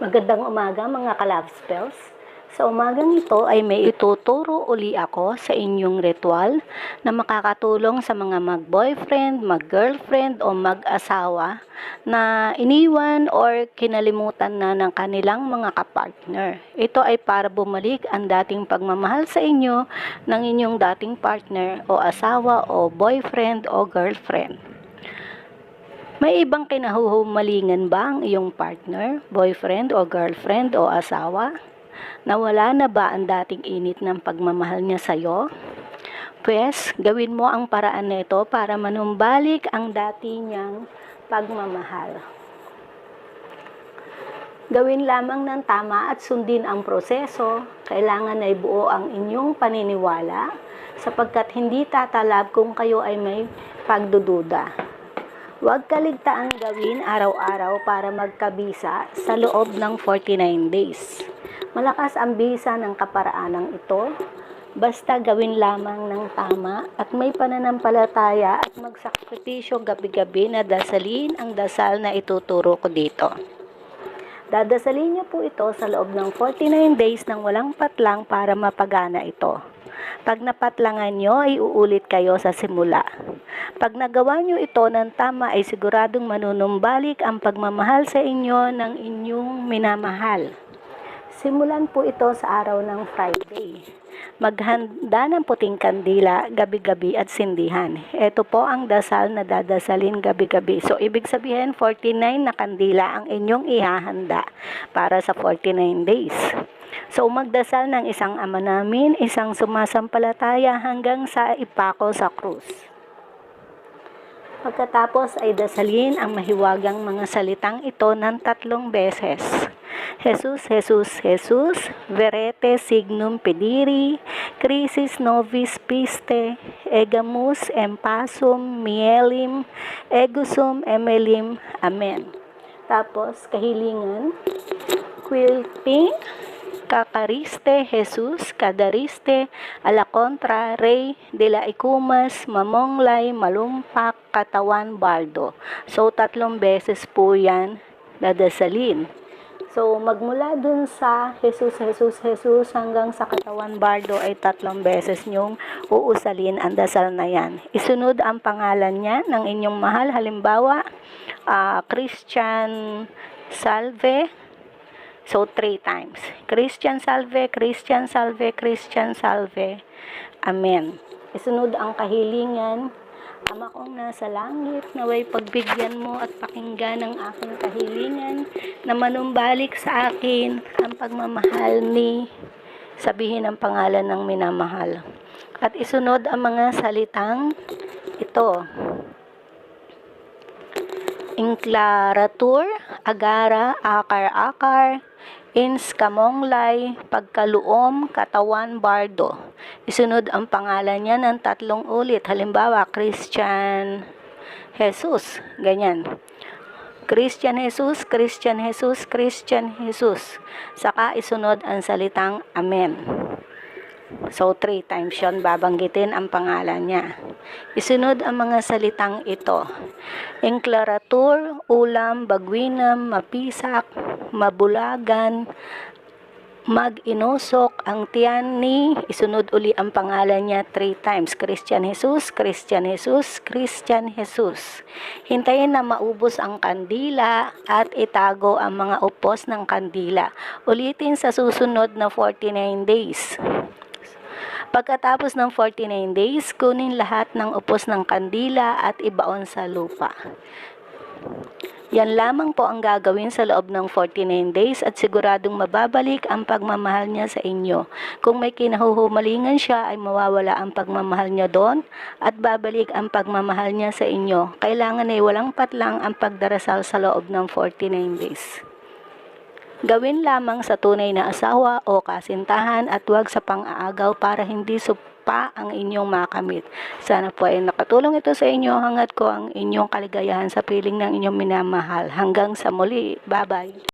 Magandang umaga mga ka-love spells. Sa umagang ito ay may ituturo uli ako sa inyong ritual na makakatulong sa mga mag-boyfriend, mag-girlfriend o mag-asawa na iniwan or kinalimutan na ng kanilang mga kapartner. Ito ay para bumalik ang dating pagmamahal sa inyo ng inyong dating partner o asawa o boyfriend o girlfriend. May ibang kinahuhumalingan ba ang iyong partner, boyfriend o girlfriend o asawa? Nawala na ba ang dating init ng pagmamahal niya sa iyo? Pwes, gawin mo ang paraan nito para manumbalik ang dati niyang pagmamahal. Gawin lamang ng tama at sundin ang proseso. Kailangan ay buo ang inyong paniniwala sapagkat hindi tatalab kung kayo ay may pagdududa. Huwag kaligtaang gawin araw-araw para magkabisa sa loob ng 49 days. Malakas ang bisa ng kaparaanang ito, basta gawin lamang ng tama at may pananampalataya at magsakripisyo gabi-gabi na dasalin ang dasal na ituturo ko dito. Dadasalin niyo po ito sa loob ng 49 days ng walang patlang para mapagana ito. Pag napatlangan nyo, ay uulit kayo sa simula. Pag nagawa nyo ito ng tama, ay siguradong manunumbalik ang pagmamahal sa inyo ng inyong minamahal. Simulan po ito sa araw ng Friday. Maghanda ng puting kandila gabi-gabi at sindihan. Ito po ang dasal na dadasalin gabi-gabi. So, ibig sabihin, 49 na kandila ang inyong ihahanda para sa 49 days. So, magdasal ng isang ama namin, isang sumasampalataya hanggang sa ipako sa krus. Pagkatapos ay dasalin ang mahiwagang mga salitang ito ng tatlong beses. Jesus, Jesus, Jesus, verete signum pediri, crisis novis piste, egamus empasum mielim, egusum emelim, amen. Tapos, kahilingan, quilting, kakariste, Jesus, kadariste, ala contra, rey, de la ikumas, mamonglay, malumpak, katawan, bardo. So, tatlong beses po yan dadasalin. So, magmula dun sa Jesus, Jesus, Jesus hanggang sa katawan bardo ay tatlong beses nyong uusalin ang dasal na yan. Isunod ang pangalan niya ng inyong mahal. Halimbawa, ah, Christian Salve. So, three times. Christian Salve, Christian Salve, Christian Salve. Amen. Isunod ang kahilingan. Ama kong nasa langit, naway pagbigyan mo at pakinggan ang aking kahilingan na manumbalik sa akin ang pagmamahal ni sabihin ang pangalan ng minamahal. At isunod ang mga salitang ito. Inklaratur, agara, akar-akar, ins kamonglay, pagkaluom, katawan, bardo. Isunod ang pangalan niya ng tatlong ulit. Halimbawa, Christian Jesus. Ganyan. Christian Jesus, Christian Jesus, Christian Jesus. Saka isunod ang salitang Amen. So, three times yun, babanggitin ang pangalan niya. Isunod ang mga salitang ito. Enklaratur, ulam, bagwinam, mapisak, mabulagan, mag-inusok, ang tiyan ni, isunod uli ang pangalan niya three times. Christian Jesus, Christian Jesus, Christian Jesus. Hintayin na maubos ang kandila at itago ang mga upos ng kandila. Ulitin sa susunod na 49 days. Pagkatapos ng 49 days, kunin lahat ng upos ng kandila at ibaon sa lupa. Yan lamang po ang gagawin sa loob ng 49 days at siguradong mababalik ang pagmamahal niya sa inyo. Kung may kinahuhumalingan siya ay mawawala ang pagmamahal niya doon at babalik ang pagmamahal niya sa inyo. Kailangan ay walang patlang ang pagdarasal sa loob ng 49 days. Gawin lamang sa tunay na asawa o kasintahan at huwag sa pang-aagaw para hindi supa ang inyong makamit. Sana po ay nakatulong ito sa inyo hangat ko ang inyong kaligayahan sa piling ng inyong minamahal. Hanggang sa muli. Bye-bye.